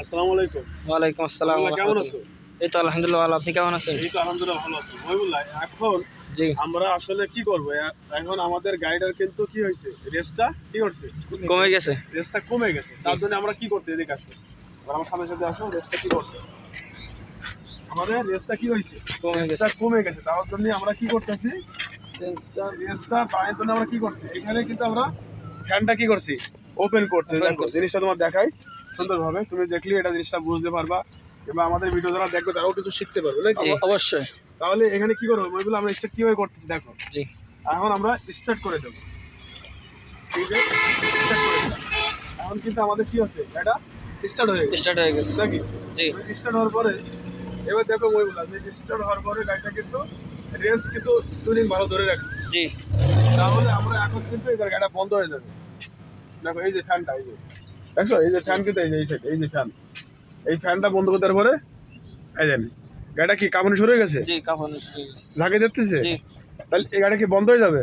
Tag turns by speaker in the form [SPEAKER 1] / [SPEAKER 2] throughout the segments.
[SPEAKER 1] আসসালামু আলাইকুম।
[SPEAKER 2] ওয়ালাইকুম আসসালাম
[SPEAKER 1] কেমন আছো?
[SPEAKER 2] এই তো আলহামদুলিল্লাহ ভালো। আপনি কেমন আছেন?
[SPEAKER 1] এই তো আলহামদুলিল্লাহ ভালো আছি। মহিবুল্লাহ এখন
[SPEAKER 2] জি।
[SPEAKER 1] আমরা আসলে কি করব? এখন আমাদের গাইডার কিন্তু কি হয়েছে? রেসটা কি করছে?
[SPEAKER 2] কমে গেছে।
[SPEAKER 1] রেসটা কমে গেছে। তার জন্য আমরা কি করতে এদিকে আসো এবার আমার সামনে সাথে আসো রেসটা কি করতে আমাদের রেসটা কি হয়েছে?
[SPEAKER 2] কমে গেছে।
[SPEAKER 1] রেসটা কমে গেছে। তার জন্য আমরা কি করতেছি? রেসটা পায়ের জন্য আমরা কি করছি? এখানে কিন্তু আমরা ফ্যানটা কি করছি? ওপেন করতে দেখো জিনিসটা তোমার দেখাই সুন্দরভাবে। তুমি দেখলে এটা জিনিসটা বুঝতে পারবা কিংবা আমাদের ভিডিও যারা দেখবে তারাও কিছু শিখতে পারবে নাকি
[SPEAKER 2] অবশ্যই।
[SPEAKER 1] তাহলে এখানে কি করব? ওইগুলো আমরা স্টার্ট কীভাবে করতেছি দেখো।
[SPEAKER 2] জি।
[SPEAKER 1] এখন আমরা স্টার্ট করে দেবো। ঠিক আছে? স্টার্ট করে এখন কিন্তু আমাদের কি হচ্ছে? এটা স্টার্ট হয়ে গেছে।
[SPEAKER 2] স্টার্ট হয়ে গেছে।
[SPEAKER 1] নাকি?
[SPEAKER 2] জি।
[SPEAKER 1] স্টার্ট হওয়ার পরে এবার দেখো ওইগুলো স্টার্ট হওয়ার পরে গাড়িটা কিন্তু রেস কিন্তু টুরিং ভালো ধরে রাখছে।
[SPEAKER 2] জি।
[SPEAKER 1] তাহলে আমরা এখন কিন্তু এই গাড়িটা বন্ধ হয়ে যাবে। দেখো এই যে ফ্যানটা এই যে। দেখছ? এই যে ফ্যান কিন্তু এই যে এই সাইড এই যে ফ্যান। এই ফ্যানটা বন্ধ করতে পরে এই জানি গাড়িটা কি কামড়ে শুরু হয়ে গেছে?
[SPEAKER 2] জি কাফন শুরু হয়ে গেছে।
[SPEAKER 1] ঝাঁকে দেখতেছে
[SPEAKER 2] জি।
[SPEAKER 1] তাহলে এই গাড়ি কি বন্ধ হয়ে যাবে?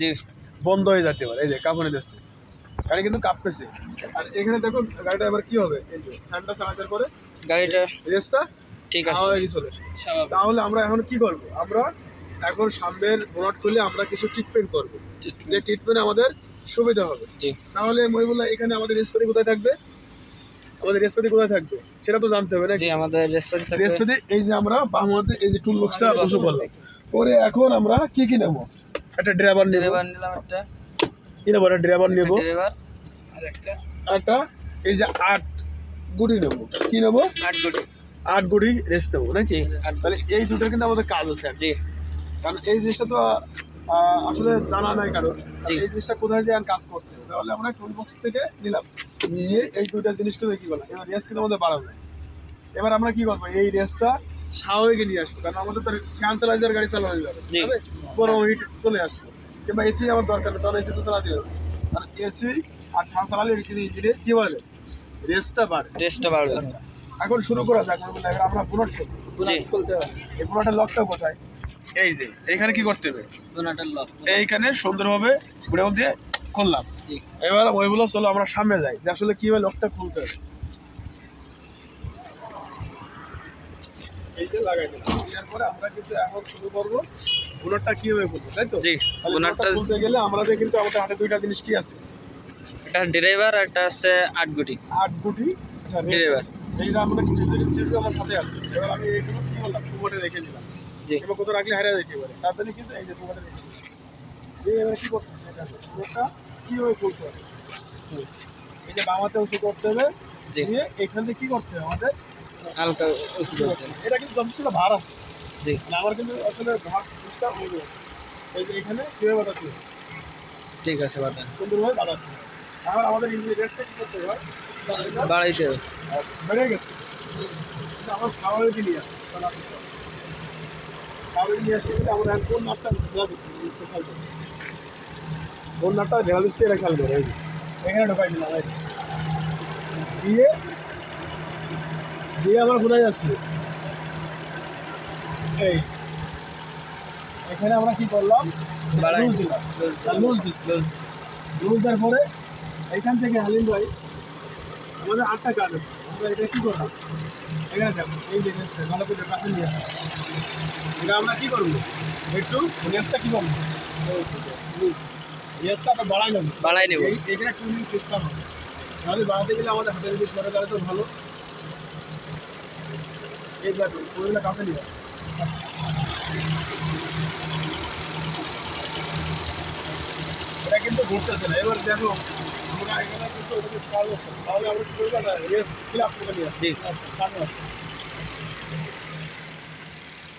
[SPEAKER 2] জি।
[SPEAKER 1] বন্ধ হয়ে যেতে পারে এই যে কাঁপুনি দিচ্ছে গাড়ি কিন্তু কাঁপতেছে। আর এখানে দেখো গাড়িটা এবার কি হবে? এই যে ফ্যানটা চালাতে পরে
[SPEAKER 2] গাড়িটা
[SPEAKER 1] রেসটা
[SPEAKER 2] ঠিক আছে।
[SPEAKER 1] চলে তাহলে আমরা এখন কি করব? আমরা এখন সামনের বোনাট খুলে আমরা কিছু ট্রিটমেন্ট করব। যে ট্রিটমেন্ট আমাদের সুবিধা হবে।
[SPEAKER 2] জি।
[SPEAKER 1] তাহলে মহিবুল্লাহ এখানে আমাদের রেসপতি কোথায় থাকবে? আমাদের রেসপতি কোথায় থাকবে? সেটা তো জানতে হবে না
[SPEAKER 2] জি আমাদের থেকে
[SPEAKER 1] এই যে আমরা বাম হাতে এই যে টুল বক্সটা বসে করলাম পরে এখন আমরা কি কি নেব? একটা ড্রাইভার নেব।
[SPEAKER 2] ড্রাইভার নিলাম একটা।
[SPEAKER 1] কি নেব? একটা ড্রাইভার নেব।
[SPEAKER 2] ড্রাইভার আর একটা।
[SPEAKER 1] একটা এই যে আট গুটি নেব। কি নেব?
[SPEAKER 2] আট গুটি।
[SPEAKER 1] আট গুটি রেস্ট নেব নাকি? তাহলে এই দুটোর কিন্তু আমাদের কাজ আছে।
[SPEAKER 2] জি।
[SPEAKER 1] কারণ এই জিনিসটা তো আসলে জানা নাই কারণ। এই জিনিসটা কোথায় যে কাজ করতে তাহলে আমরা টুল বক্স থেকে নিলাম। নিয়ে এই দুইটা জিনিসকে কি করলাম এবার রেস কিন্তু আমাদের বাড়াবে। এবার আমরা কি করব? এই রেসটা স্বাভাবিক নিয়ে আসব। কারণ আমাদের তো ফ্যান চালাইজার গাড়ি চালানো যাবে। গরম হিট চলে আসব। কিংবা এসি আমার দরকার নেই তখন এসি তো চালাতে হবে। কারণ এসি আর ফ্যান চালালে কিন্তু ইঞ্জিনে কি বলে রেসটা বাড়ে
[SPEAKER 2] টেস্টটা বাড়বে।
[SPEAKER 1] এখন শুরু করা যাক। আমরা। খুলতে হবে এই বুনটের লকটা কোথায়? এই যে এখানে কি করতে হবে? এইখানে সুন্দরভাবে বুড়ে দিয়ে খুললাম। এবার ওইগুলো চলো আমরা সামনে যাই। যে আসলে কীভাবে লকটা খুলতে হবে এই যে লাগাই দিলাম। দেওয়ার আমরা কিন্তু এখন শুরু করব বুনটটা কীভাবে খুলবো তাই তো?
[SPEAKER 2] জি
[SPEAKER 1] খুলতে গেলে আমাদের কিন্তু আমাদের হাতে দুইটা জিনিস কি আছে?
[SPEAKER 2] একটা ড্রাইভার আর একটা আছে আট গুটি।
[SPEAKER 1] আট গুটি
[SPEAKER 2] ড্রাইভার।
[SPEAKER 1] এইটা আমাদের কিছু আমার সাথে আছে। এবার আমি এইগুলো কি করলাম রেখে দিলাম। এবার কোথাও রাখলে হারিয়ে যেতে পারে তার জন্য কিন্তু এই যে দিয়ে এবার কি করতে হবে? দেখো, পুকুরটা কীভাবে খুলতে হবে। এই যে বামাতে উঁচু করতে হবে। দিয়ে এখান থেকে কি করতে হবে আমাদের?
[SPEAKER 2] হালকা উঁচু করতে হবে।
[SPEAKER 1] এটা কিন্তু যথেষ্ট ভার আছে।
[SPEAKER 2] জি।
[SPEAKER 1] মানে আমার কিন্তু আসলে ভার বুঝতে হবে এই যে এখানে কীভাবে হবে
[SPEAKER 2] ঠিক আছে বাটা
[SPEAKER 1] সুন্দরভাবে হবে এখন আমাদের ইঞ্জিনের রেস্টটা কি করতে হবে?
[SPEAKER 2] বাড়াইতে হবে।
[SPEAKER 1] বেড়ে গেছে। আমার খাওয়ারে নিয়ে আসে খাওয়ারে নিয়ে আসতে গেলে আমরা কোন নাটটা। কোন নাটটা ঢেলা দিচ্ছি এটা খেয়াল করে এখানে ঢোকাই দিলাম দিয়ে দিয়ে আমরা কোথায় যাচ্ছি এই। এখানে আমরা কি করলাম। লুজ দিলাম। লুজ দিচ্ছি লুজ দেওয়ার পরে এইখান থেকে হালিম ভাই আমাদের আটটা কাজ আছে। আমরা এটা কি করলাম? এই যে নেসটা ভালো করে কাছে নিয়ে এটা আমরা কি করব একটু নেসটা কি করব নেসটা আমরা বাড়াই নেব।
[SPEAKER 2] বাড়াই নেব
[SPEAKER 1] এখানে টুলিং সিস্টেম হবে তাহলে বাড়াতে গেলে আমাদের হাতের দিক তো ভালো এই দেখো ওইগুলো কাছে নিয়ে এটা কিন্তু ঘুরতেছে না। এবার দেখো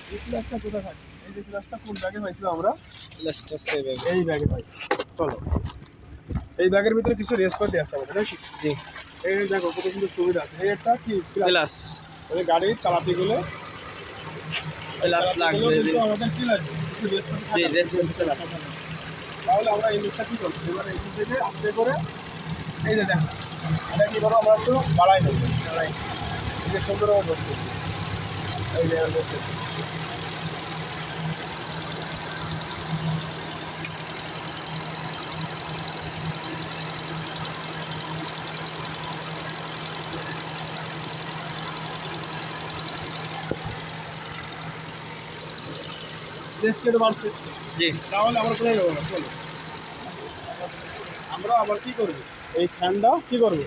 [SPEAKER 1] এই ক্লাসটা কোথায় থাকে এই যে ক্লাসটা কোন ব্যাগে পাইছিলাম আমরা
[SPEAKER 2] সেভ হবে
[SPEAKER 1] এই ব্যাগে পাইছি। চলো। এই ব্যাগের ভিতরে কিছু রেসপাতি আছে আমাদের নাকি?
[SPEAKER 2] জি।
[SPEAKER 1] এই দেখো কত সুন্দর সুবিধা আছে। এই একটা কি?
[SPEAKER 2] প্লাস
[SPEAKER 1] ওই গাড়ি চালাতে গেলে
[SPEAKER 2] প্লাস লাগবে
[SPEAKER 1] আমাদের কি লাগবে? কিছু রেসপাতি
[SPEAKER 2] জি
[SPEAKER 1] থাকা তাহলে আমরা এই জিনিসটা কি করব? এবার এই থেকে আস্তে করে এই যে দেখো এটা কী আমরা বাড়াই নেব বাড়াই। এই যে যে তাহলে আমরা কোথায় যাব? আমরা আবার কি করব? এই ফ্যানটা কি করব?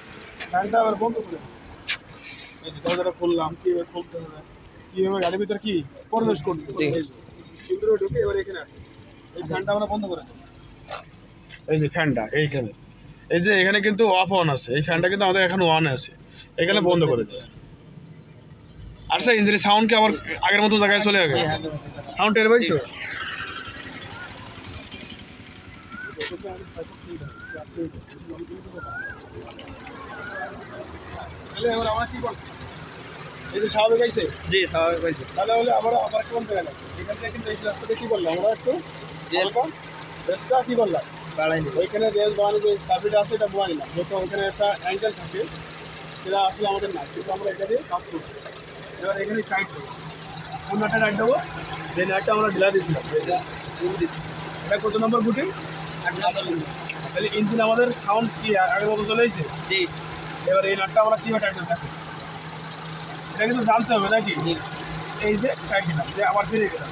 [SPEAKER 1] ফ্যানটা আবার বন্ধ করে এই যে দরজাটা খুললাম কীভাবে খুলতে হবে কীভাবে গাড়ির ভিতর কি প্রবেশ করতে ভিতরে ঢুকে এবার এখানে এই ফ্যানটা আমরা বন্ধ করে এই যে ফ্যানটা এইখানে। এই যে এখানে কিন্তু অফ অন আছে। এই ফ্যানটা কিন্তু আমাদের এখন অন আছে। এখানে বন্ধ করে দেবে আর স্যার ইঞ্জিনের সাউন্ড কি আবার আগের মতো জায়গায় চলে যাবে
[SPEAKER 2] হ্যাঁ
[SPEAKER 1] সাউন্ড টের পাইছো? তাহলে আমরা কি করছি? এই যে স্বাভাবিক আইছে
[SPEAKER 2] জি স্বাভাবিক হয়েছে
[SPEAKER 1] তাহলে হলে আবার আবার কেমন এখান থেকে কিন্তু এই কি করলাম আমরা একটু কি করলাম ওইখানে রেল যে সার্ভিটা আছে এটা যেহেতু ওইখানে একটা অ্যাঙ্গেল থাকে সেটা আসলে আমাদের না। কিন্তু আমরা এটা দিয়ে কাজ করছি। এবার এখানে টাইট দেবো অন্য একটা টাইট দেবো নাটটা আমরা দিয়েছিলাম। এটা কত নম্বর বুটিং তাহলে ইঞ্জিন আমাদের সাউন্ড কি? আগের মতো চলে এসেছে?
[SPEAKER 2] জি।
[SPEAKER 1] এবার এই নাটটা আমরা কীভাবে টাইট দেবো এটা কিন্তু জানতে হবে নাকি? এই যে টাইট দিলাম যে আবার ফিরে গেলাম।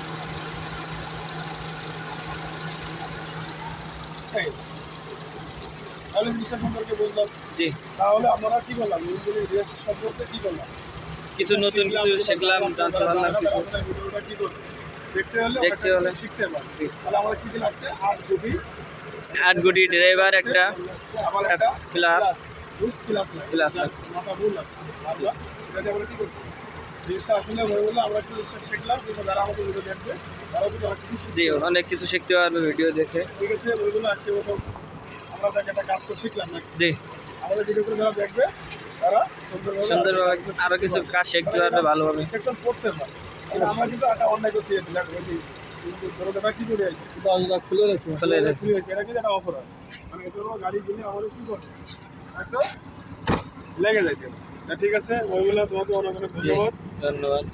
[SPEAKER 1] তাহলে জিনিসটা সম্পর্কে বুঝলাম।
[SPEAKER 2] জি।
[SPEAKER 1] তাহলে আমরা কি করলাম? ইঞ্জিনের রেস সম্পর্কে কি করলাম?
[SPEAKER 2] কিছু নতুন কিছু শিখলাম জানতে পারলাম কিছু।
[SPEAKER 1] ভিডিওটা কি করব। দেখতে হলে
[SPEAKER 2] দেখতে হলে।
[SPEAKER 1] শিখতে পারব।
[SPEAKER 2] জি।
[SPEAKER 1] তাহলে আমরা কি কি লাগছে আট দুটি
[SPEAKER 2] আট গুটি ড্রাইভার, একটা প্লাস
[SPEAKER 1] প্লাস
[SPEAKER 2] জি, অনেক কিছু শিখতে পারবে ভিডিও দেখে।
[SPEAKER 1] ঠিক আছে ওইগুলো আমরা একটা কাজ করে শিখলাম নাকি
[SPEAKER 2] জি।
[SPEAKER 1] আমাদের দেখবে তারা সুন্দরভাবে
[SPEAKER 2] আরও কিছু কাজ শিখতে পারবে ভালোভাবে
[SPEAKER 1] সেকশন আমরা কিন্তু একটা অন্যায় করতে দরজাটা কি করে আছে দরজা খুলে রেখে।
[SPEAKER 2] খুলে রেখে।
[SPEAKER 1] খুলে রেখে এটা কিন্তু একটা অপরাধ? মানে এটা গাড়ি কিনে আমাদের কি করতে একটা লেগে যাইতে তা ঠিক আছে ওইগুলো তোমাকে অনেক অনেক ধন্যবাদ।
[SPEAKER 2] ধন্যবাদ।